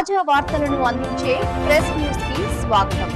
తాజా వార్తలను అందించే ప్రెస్ న్యూస్కి స్వాగతం.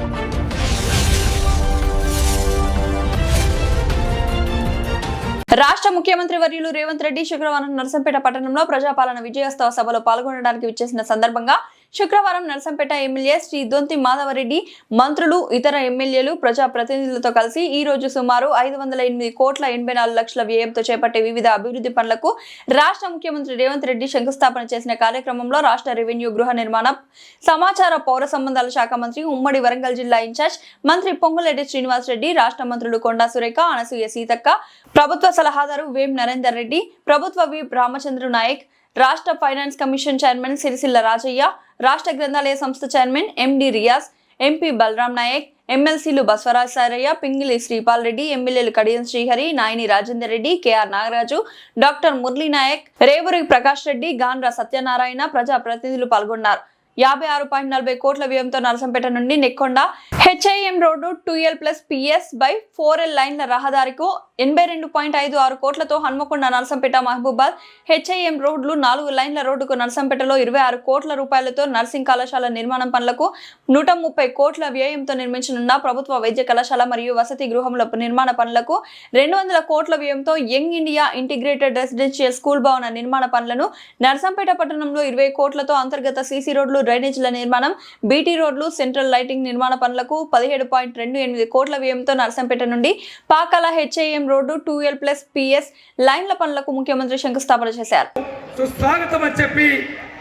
రాష్ట్ర ముఖ్యమంత్రి వర్యులు రేవంత్ రెడ్డి శుక్రవారం నరసంపేట పట్టణంలో ప్రజాపాలన విజయోత్సవ సభలో పాల్గొనడానికి విచ్చేసిన సందర్భంగా శుక్రవారం నరసంపేట ఎమ్మెల్యే శ్రీ దొంతి మాధవరెడ్డి మంత్రులు ఇతర ఎమ్మెల్యేలు ప్రజా ప్రతినిధులతో కలిసి ఈ రోజు సుమారు ఐదు వందల ఎనిమిది కోట్ల ఎనభై నాలుగు లక్షల వ్యయంతో చేపట్టే వివిధ అభివృద్ధి పనులకు రాష్ట్ర ముఖ్యమంత్రి రేవంత్ రెడ్డి శంకుస్థాపన చేసిన కార్యక్రమంలో రాష్ట్ర రెవెన్యూ గృహ నిర్మాణం సమాచార పౌర సంబంధాల శాఖ మంత్రి ఉమ్మడి వరంగల్ జిల్లా ఇన్ఛార్జ్ మంత్రి పొంగులెడ్డి శ్రీనివాస్ రెడ్డి రాష్ట్ర మంత్రులు కొండా సురేఖ అనసూయ సీతక్క ప్రభుత్వ సలహాదారు వేం నరేందర్ రెడ్డి ప్రభుత్వ వి రామచంద్ర నాయక్ రాష్ట్ర finance commission chairman Sircilla Rajaiah రాష్ట్ర గ్రంథాలయ సంస్థ chairman MD Riyaz MP Balaram Naik ఎమ్మెల్సీలు బస్వరాజ్ సారయ్య పింగిలి శ్రీపాల్ రెడ్డి ఎమ్మెల్యేలు కడియం శ్రీహరి నాయని రాజేందర్ రెడ్డి కేఆర్ నాగరాజు డాక్టర్ మురళీ నాయక్ రేవూరి ప్రకాష్ రెడ్డి గాండ్ర సత్యనారాయణ ప్రజా ప్రతినిధులు పాల్గొన్నారు. యాభై ఆరు పాయింట్ నలభై కోట్ల వ్యయంతో నరసంపేట నుండి Nekkonda. HIM road two L plus PS by four L లైన్ల రహదారికు ఎనభై రెండు పాయింట్ ఐదు ఆరు కోట్లతో హన్మకొండ నరసంపేట మహబూబాద్. హెచ్ఐఎం రోడ్లు నాలుగు లైన్ల రోడ్డుకు నరసంపేటలో ఇరవై ఆరు కోట్ల రూపాయలతో నర్సింగ్ కళాశాల నిర్మాణం పనులకు నూట ముప్పై కోట్ల వ్యయంతో నిర్మించనున్న ప్రభుత్వ వైద్య కళాశాల మరియు వసతి గృహముల నిర్మాణ పనులకు రెండు వందల కోట్ల వ్యయంతో young India integrated residential school భవన నిర్మాణ పనులను నరసంపేట పట్టణంలో ఇరవై కోట్లతో అంతర్గత సీసీ రోడ్లు డ్రైనేజీల నిర్మాణం బీటీ రోడ్లు సెంట్రల్ లైటింగ్ నిర్మాణ పనులకు పదిహేడు పాయింట్ రెండు ఎనిమిది కోట్ల వ్యయంతో నరసంపేట నుండి Pakala HIM road two L plus PS లైన్ల పనులకు ముఖ్యమంత్రి శంకుస్థాపన చేశారు. సుస్వాగతం అని చెప్పి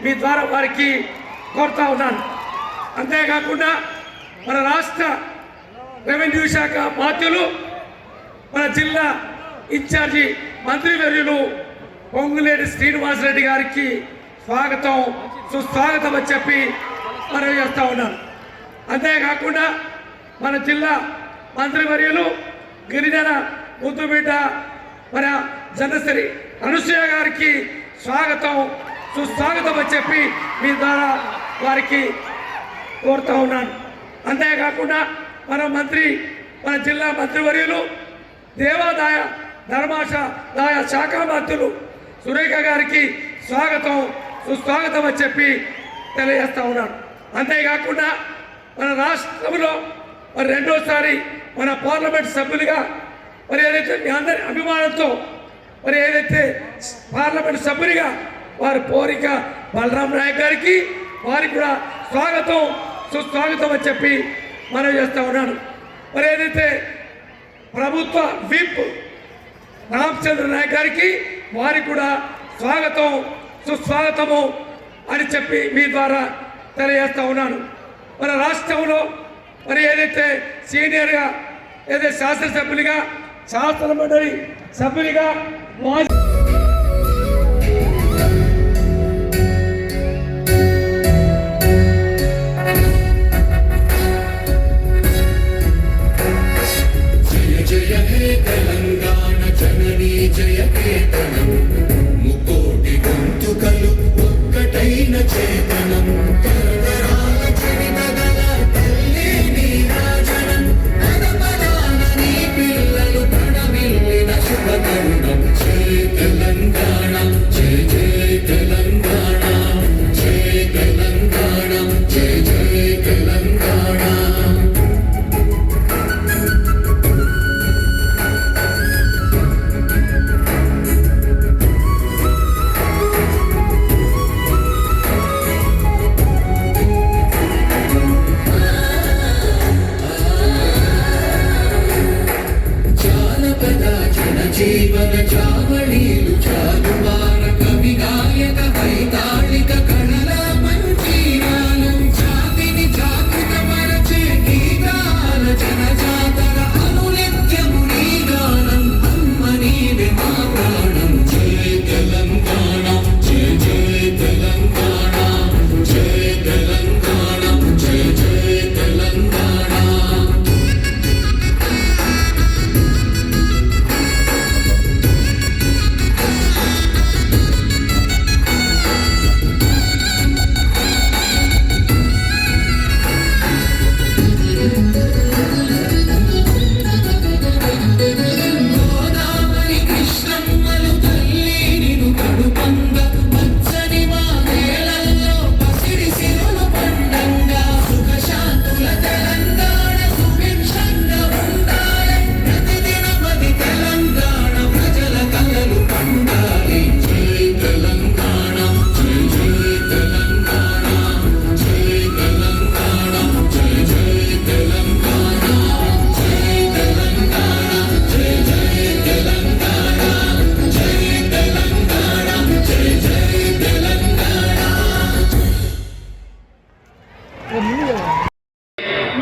మీ ద్వారా వారికి కోరుతా ఉన్నాను. అంతేకాకుండా మన రాష్ట్ర రెవెన్యూ శాఖ బాధ్యులు మన జిల్లా ఇన్ఛార్జి మంత్రివర్యులు పొంగులేటి శ్రీనివాసరెడ్డి గారికి స్వాగతం సుస్వాగతం అని చెప్పి మనం చేస్తూ ఉన్నాను. అంతేకాకుండా మన జిల్లా మంత్రివర్యులు గిరిజన ముద్దుబిడ్డ మన జనశ్రీ అనుసూయ గారికి స్వాగతం సుస్వాగతం అని చెప్పి మీ ద్వారా వారికి కోరుతూ ఉన్నాను. అంతేకాకుండా మన మంత్రి మన జిల్లా మంత్రివర్యులు దేవాదాయ ధర్మాశ దాయ శాఖ మంత్రులు సురేఖ గారికి స్వాగతం సుస్వాగతం అని చెప్పి తెలియజేస్తూ ఉన్నాను. అంతేకాకుండా మన రాష్ట్రంలో మరి రెండోసారి మన పార్లమెంట్ సభ్యులుగా మరి ఏదైతే మీ అందరి అభిమానంతో మరి ఏదైతే పార్లమెంట్ సభ్యునిగా వారి పోరిక బలరాం నాయక్ గారికి వారికి కూడా స్వాగతం సుస్వాగతం అని చెప్పి మనం చేస్తూ ఉన్నాను. మరి ఏదైతే ప్రభుత్వ విప్ రామచంద్ర నాయక్ గారికి వారికి కూడా స్వాగతం సుస్వాగతము అని చెప్పి మీ ద్వారా తెలియజేస్తా ఉన్నాను. మన రాష్ట్రంలో మరి ఏదైతే సీనియర్గా ఏదైతే శాసనసభ్యులుగా శాసన మండలి సభ్యులుగా మాజీ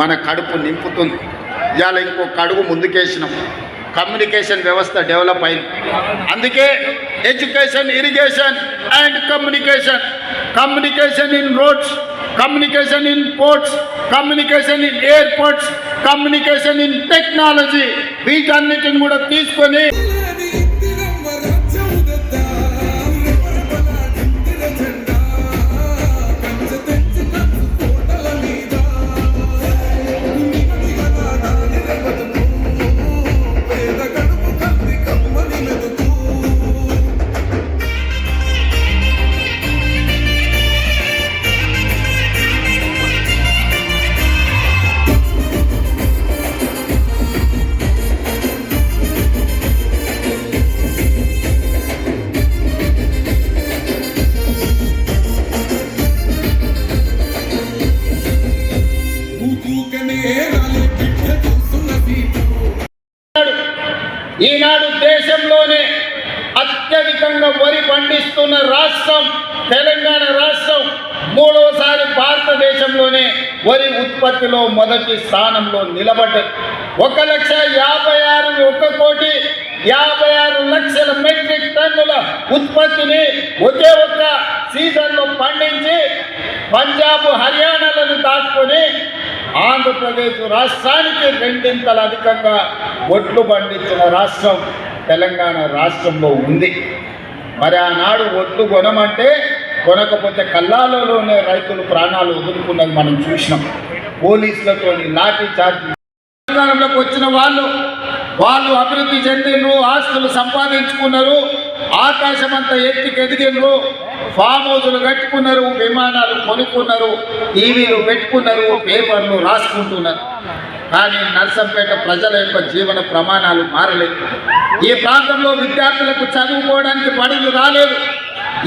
మన కడుపు నింపుతుంది. ఇవాళ ఇంకో కడుగు ముందుకేసినాం. కమ్యూనికేషన్ వ్యవస్థ డెవలప్ అయింది. అందుకే education irrigation and communication. Communication in roads communication in ports communication in airports communication in technology వీటన్నిటిని కూడా తీసుకొని మూడోసారి భారతదేశంలోనే వరి ఉత్పత్తిలో మొదటి స్థానంలో నిలబడ్డది ఒక లక్ష యాభై ఆరు ఒక కోటి యాభై ఆరు లక్షల మెట్రిక్ టన్నుల ఉత్పత్తిని ఒకే ఒక్క సీజన్లో పండించి పంజాబ్ హర్యానాలను దాటుకొని ఆంధ్రప్రదేశ్ రాష్ట్రానికి రెండింతల అధికంగా ఒడ్లు పండించిన రాష్ట్రం తెలంగాణ రాష్ట్రంలో ఉంది. మరి ఆనాడు ఒడ్లు కొనమంటే కొనకపోతే కల్లాలలోనే రైతులు ప్రాణాలు వదులుకున్నది మనం చూసినాం. పోలీసులతో లాఠీ చార్జ్. అధికారంలోకి వచ్చిన వాళ్ళు వాళ్ళు అభివృద్ధి చెందిండ్రు ఆస్తులు సంపాదించుకున్నారు ఆకాశం అంతా ఎత్తికి ఎదిగిండ్రు ఫామ్ హౌజులు కట్టుకున్నారు విమానాలు కొనుక్కున్నారు టీవీలు పెట్టుకున్నారు పేపర్లు రాసుకుంటున్నారు. కానీ నర్సంపేట ప్రజల యొక్క జీవన ప్రమాణాలు మారలేదు. ఈ ప్రాంతంలో విద్యార్థులకు చదువుకోవడానికి బడులు రాలేదు.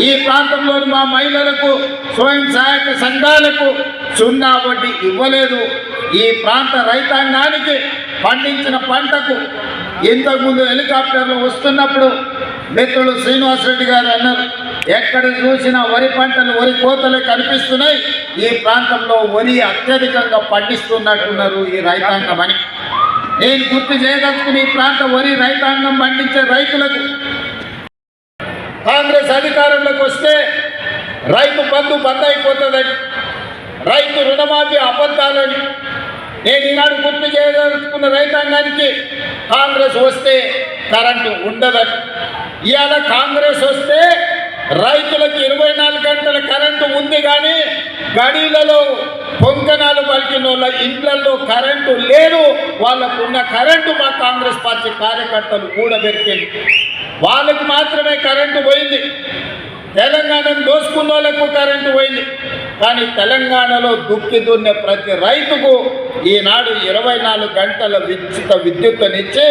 ఈ ప్రాంతంలోని మా మహిళలకు స్వయం సహాయక సంఘాలకు సున్నా వడ్డీ ఇవ్వలేదు. ఈ ప్రాంత రైతాంగానికి పండించిన పంటకు ఇంతకుముందు హెలికాప్టర్లు వస్తున్నప్పుడు మిత్రులు శ్రీనివాసరెడ్డి గారు అన్నారు ఎక్కడ చూసినా వరి పంటలు వరి కోతలే కనిపిస్తున్నాయి. ఈ ప్రాంతంలో వరి అత్యధికంగా పండిస్తున్నట్టున్నారు ఈ రైతాంగం అని. నేను గుర్తు చేయదలుచుకుని ఈ ప్రాంత వరి రైతాంగం పండించే రైతులకు అధికారంలోకి వస్తే రైతు బంధు బంద్ అయిపోతుందని రైతు రుణమాఫీ అబద్ధాలని నేను ఈనాడు గుర్తు చేయదలుచుకున్న రైతాంగానికి కాంగ్రెస్ వస్తే కరెంటు ఉండదని. ఇవాళ కాంగ్రెస్ వస్తే రైతులకు ఇరవై నాలుగు గంటల కరెంటు ఉంది కానీ గడిలలో పొంకణాలు పలికిన వాళ్ళ ఇండ్లలో కరెంటు లేదు. వాళ్ళకున్న కరెంటు మా కాంగ్రెస్ పార్టీ కార్యకర్తలు కూడబెట్టింది వాళ్ళకు మాత్రమే కరెంటు పోయింది. తెలంగాణను దోసుకున్న వాళ్ళకు కరెంటు పోయింది. కానీ తెలంగాణలో దుక్కి దున్నే ప్రతి రైతుకు ఈనాడు ఇరవై నాలుగు గంటల ఉచిత విద్యుత్తునిచ్చి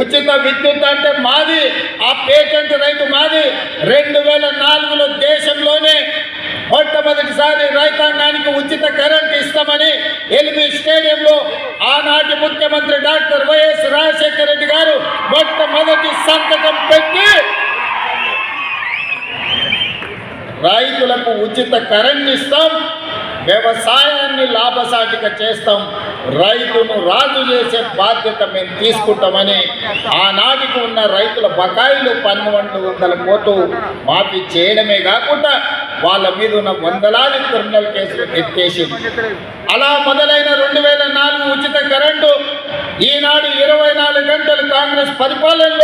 ఉచిత విద్యుత్ అంటే మాది ఆ పేటెంట్ రైతు మాది. రెండు వేల నాలుగులో దేశంలోనే మొట్టమొదటిసారి రైతాంగానికి ఉచిత కరెంట్ ఇస్తామని ఎల్బీ స్టేడియంలో ఆనాటి ముఖ్యమంత్రి డాక్టర్ వైఎస్ రాజశేఖర రెడ్డి గారు మొట్టమొదటి సంతకం పెట్టి రైతులకు ఉచిత కరెంట్ ఇస్తాం వ్యవసాయాన్ని లాభసాటిగా చేస్తాం రైతును రాజు చేసే బాధ్యత మేము తీసుకుంటామని ఆనాటికి ఉన్న రైతుల బకాయిలు పన్నెండు వందల కోట్లు మాఫీ చేయడమే కాకుండా వాళ్ళ మీద ఉన్న వందలాది క్రిమినల్ కేసులు ఎత్తేసింది అలా మొదలైన రెండు వేల నాలుగు ఉచిత కరెంటు ఈనాడు ఇరవై నాలుగు గంటలు కాంగ్రెస్ పరిపాలనలో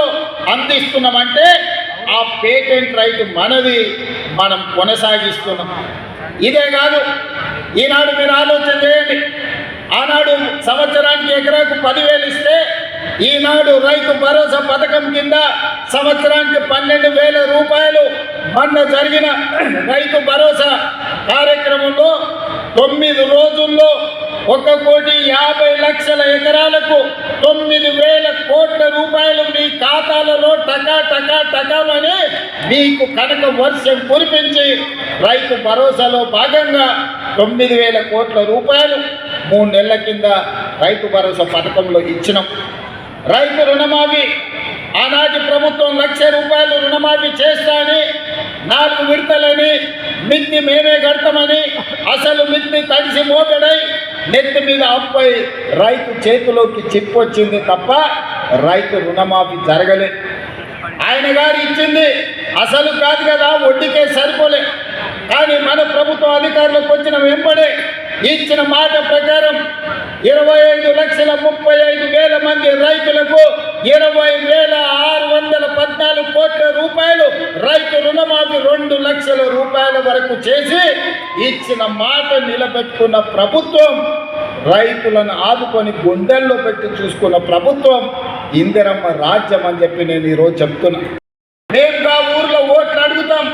అందిస్తున్నామంటే ఆ పేటెంట్ రైట్ మనది మనం కొనసాగిస్తున్నాం. ఇదే కాదు ఈనాడు మీరు ఆలోచన చేయండి. ఆనాడు సంవత్సరానికి ఎకరాకు పదివేలు ఇస్తే ఈనాడు రైతు భరోసా పథకం కింద సంవత్సరానికి పన్నెండు వేల రూపాయలు మొన్న జరిగిన రైతు భరోసా కార్యక్రమంలో తొమ్మిది రోజుల్లో ఒక కోటి యాభై లక్షల ఎకరాలకు తొమ్మిది వేల కోట్ల రూపాయలు ఖాతాలలో టకా టకా టకామని మీకు కనుక వర్షం కురిపించి రైతు భరోసాలో భాగంగా తొమ్మిది వేల కోట్ల రూపాయలు మూడు నెలల కింద రైతు భరోసా పథకంలో ఇచ్చినాం. రైతు రుణమాఫీ ఆనాటి ప్రభుత్వం లక్ష రూపాయలు రుణమాఫీ చేస్తా అని నాలుగు విడతలని మిత్తి మేమే కడతామని అసలు మిత్తి తడిసి మోటడై నెత్తి మీద అప్పై రైతు చేతిలోకి చిప్పొచ్చింది తప్ప రైతు రుణమాఫీ జరగలే. ఆయన గారు ఇచ్చింది అసలు కాదు కదా వడ్డీకే సరిపోలే. కానీ మన ప్రభుత్వం అధికారులకు వచ్చిన వెంబడే ఇచ్చిన మాట ప్రకారం ఇరవై ఐదు లక్షల ముప్పై ఐదు వేల మంది రైతులకు ఇరవై వేల ఆరు వందల పద్నాలుగు కోట్ల రూపాయలు రైతు రుణమాఫీ రెండు లక్షల రూపాయల వరకు చేసి ఇచ్చిన మాట నిలబెట్టుకున్న ప్రభుత్వం రైతులను ఆదుకొని గుండెల్లో పెట్టి చూసుకున్న ప్రభుత్వం ఇందిరమ్మ రాజ్యం అని చెప్పి నేను ఈరోజు చెప్తున్నా. మేము కా ఊర్లో ఓట్లు అడుగుతాం.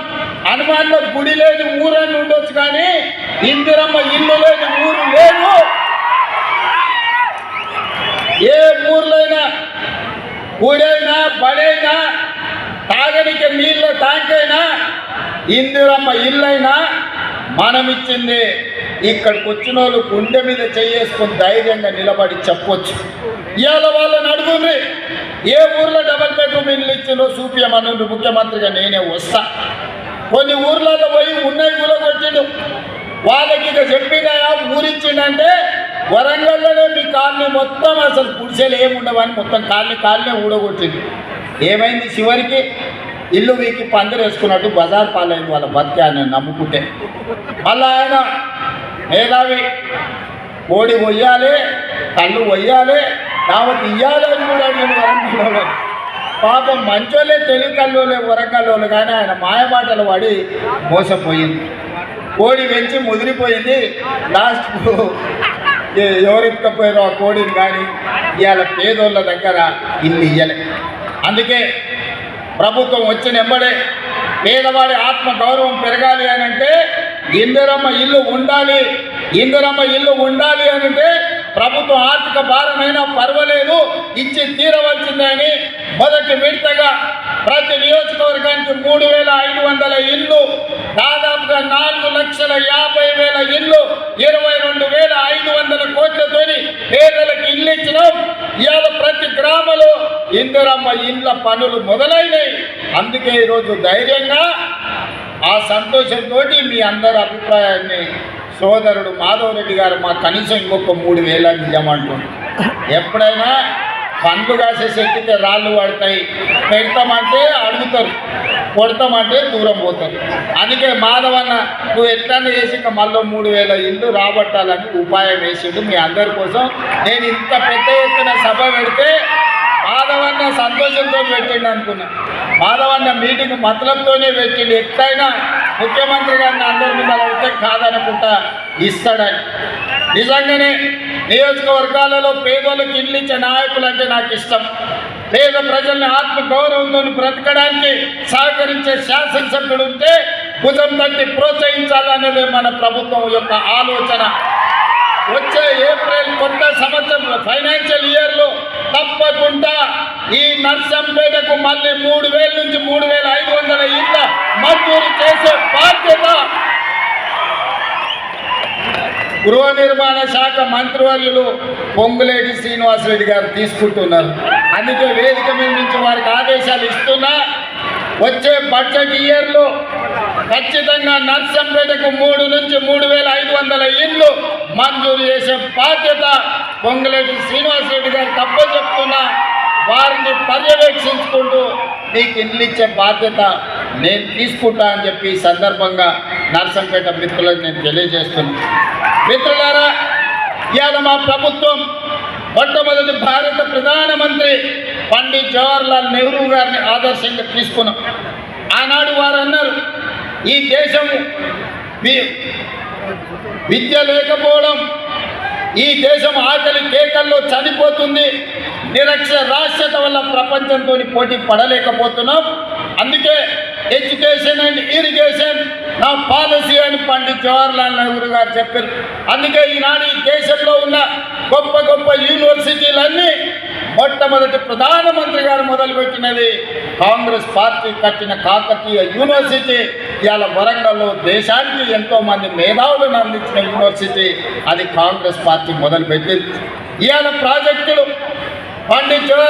హనుమాన్లో గుడి లేని ఊరని ఉండొచ్చు కానీ ఇందిరమ్మ ఇల్లు లేని ఊరు లేదు. ఏ ఊర్లైనా గుడైనా బడైనా తాగనికి నీళ్ళ ట్యాంకైనా ఇందిరమ్మ ఇల్లైనా మనం ఇచ్చింది ఇక్కడికి వచ్చిన వాళ్ళు గుండె మీద చేసుకుని ధైర్యంగా నిలబడి చెప్పొచ్చు. ఇవాళ వాళ్ళని అడుగుండ్రి ఏ ఊర్లో డబల్ బెడ్రూమ్ ఇల్లు ఇచ్చిందో చూపించమని ముఖ్యమంత్రిగా నేనే వస్తా. కొన్ని ఊర్లలో పోయి ఉన్నాయి కూలగొట్టిండు వాళ్ళకి ఇక చెప్పినాయా ఊరించిందంటే వరంగల్లోనే మీ కాలనీ మొత్తం అసలు గుడిసెలు ఏముండవని మొత్తం కాలనీ కాలనీ ఊడగొట్టింది. ఏమైంది చివరికి? ఇల్లు వీకి పందిరు వేసుకున్నట్టు బజార్ పాలైంది వాళ్ళ బతికే ఆయన నమ్ముకుంటే. మళ్ళా ఆయన మేధావి కోడి కొయ్యాలి కళ్ళు కొయ్యాలి కాబట్టి ఇయ్యాలి అని కూడా నేను వరంగల్లో పాపం మంచోళ్ళే తెలుగు కల్లోలే వరంగల్లోలు కానీ ఆయన మాయమాటలు పడి మోసపోయింది. కోడి పెంచి ముదిరిపోయింది. లాస్ట్కు ఏ- ఆ కోడిని కానీ ఇవాళ పేదోళ్ళ దగ్గర ఇల్లు ఇయ్యలే. అందుకే ప్రభుత్వం వచ్చిన ఎంబడే పేదవాడి ఆత్మ గౌరవం పెరగాలి అని అంటే ఇందిరమ్మ ఇల్లు ఉండాలి ఇందిరమ్మ ఇల్లు ఉండాలి అని అంటే ప్రభుత్వం ఆర్థిక భారమైనా పర్వాలేదు ఇచ్చి తీరవలసిందని మొదటి విడతగా ప్రతి నియోజకవర్గానికి మూడు వేల ఐదు వందల ఇల్లు దాదాపుగా నాలుగు లక్షల యాభై వేల ఇల్లు ఇరవై రెండు వేల ఐదు వందల కోట్లతోని పేదలకు ఇల్లు ఇచ్చినాం. ఇవాళ ప్రతి గ్రామంలో ఇందిరమ్మ ఇండ్ల పనులు మొదలైనవి అందుకే ఈరోజు ధైర్యంగా ఆ సంతోషంతో మీ అందరి అభిప్రాయాన్ని సోదరుడు మాధవ్ రెడ్డి గారు మా కనీసం ఇంకొక మూడు వేల నిజమంటుంది ఎప్పుడైనా పండ్లు కాసే చెట్టుకి రాళ్ళు పడతాయి పెడతామంటే అడుగుతారు. కొడతామంటే దూరం పోతారు. అందుకే మాధవన్న నువ్వు ఎట్లన్నా చేసి ఇంకా మళ్ళీ మూడు వేల ఇల్లు రాబట్టాలని ఉపాయం వేసిండు మీ అందరి కోసం. నేను ఇంత పెద్ద ఎత్తున సభ పెడితే మాధవన్న సంతోషంతో పెట్టిండు అనుకున్నా. మాధవన్న మీటింగ్ మతలంతోనే పెట్టిండు. ఎట్లయినా ముఖ్యమంత్రి గారిని అందరి మీద అడిగితే కాదనుకుంటా ఇస్తాడని. నిజంగానే నియోజకవర్గాలలో పేదోళ్ళకి ఇల్లు ఇచ్చే నాయకులు అంటే నాకు ఇష్టం. పేద ప్రజల్ని ఆత్మ గౌరవంతో బ్రతకడానికి సహకరించే శాసనసభ్యుడు ఉంటే భుజం తట్టి ప్రోత్సహించాలనేదే మన ప్రభుత్వం యొక్క ఆలోచన. వచ్చే ఏప్రిల్ కొత్త సంవత్సరంలో ఫైనాన్షియల్ ఇయర్లో తప్పకుండా ఈ నర్సంపేటకు మళ్ళీ మూడు వేల నుంచి మూడు వేల ఐదు వందల ఇళ్ళ మంజూరు చేసే బాధ్యత గృహ నిర్మాణ శాఖ మంత్రివర్యులు పొంగులేటి శ్రీనివాసరెడ్డి గారు తీసుకుంటున్నారు. అందుకే వేదిక మీద నుంచి వారికి ఆదేశాలు ఇస్తున్నా వచ్చే బడ్జెట్ ఇయర్లో ఖచ్చితంగా నర్సంపేటకు మూడు నుంచి మూడు వేల ఐదు వందల ఇళ్ళు మంజూరు చేసే బాధ్యత పొంగులేటి శ్రీనివాసరెడ్డి గారు తప్ప చెప్తున్నా వారిని పర్యవేక్షించుకుంటూ మీకు ఇల్లు ఇచ్చే బాధ్యత నేను తీసుకుంటా అని చెప్పి ఈ సందర్భంగా నర్సంపేట మిత్రులకు నేను తెలియజేస్తున్నాను మిత్రులారా ఇవాళ మా ప్రభుత్వం మొట్టమొదటి భారత ప్రధానమంత్రి పండిత్ జవహర్లాల్ నెహ్రూ గారిని ఆదర్శంగా తీసుకున్నాం. ఆనాడు వారు అన్నారు ఈ దేశం విద్య లేకపోవడం ఈ దేశం ఆకలి కేకల్లో చనిపోతుంది నిరక్షరాస్యత వల్ల ప్రపంచంతో పోటీ పడలేకపోతున్నాం. అందుకే ఎడ్యుకేషన్ అండ్ ఇరిగేషన్ నా పాలసీ అని పండిత్ జవహర్లాల్ నెహ్రూ గారు చెప్పారు. అందుకే ఈనాడు ఈ దేశంలో ఉన్న గొప్ప గొప్ప యూనివర్సిటీలన్నీ మొట్టమొదటి ప్రధానమంత్రి గారు మొదలుపెట్టినది కాంగ్రెస్ పార్టీ కట్టిన కాకతీయ యూనివర్సిటీ. ఇవాళ వరంగల్లో దేశానికి ఎంతో మంది మేధావులను అందించిన యూనివర్సిటీ అది కాంగ్రెస్ పార్టీ మొదలుపెట్టింది. ఇవాళ ప్రాజెక్టులు పండిత్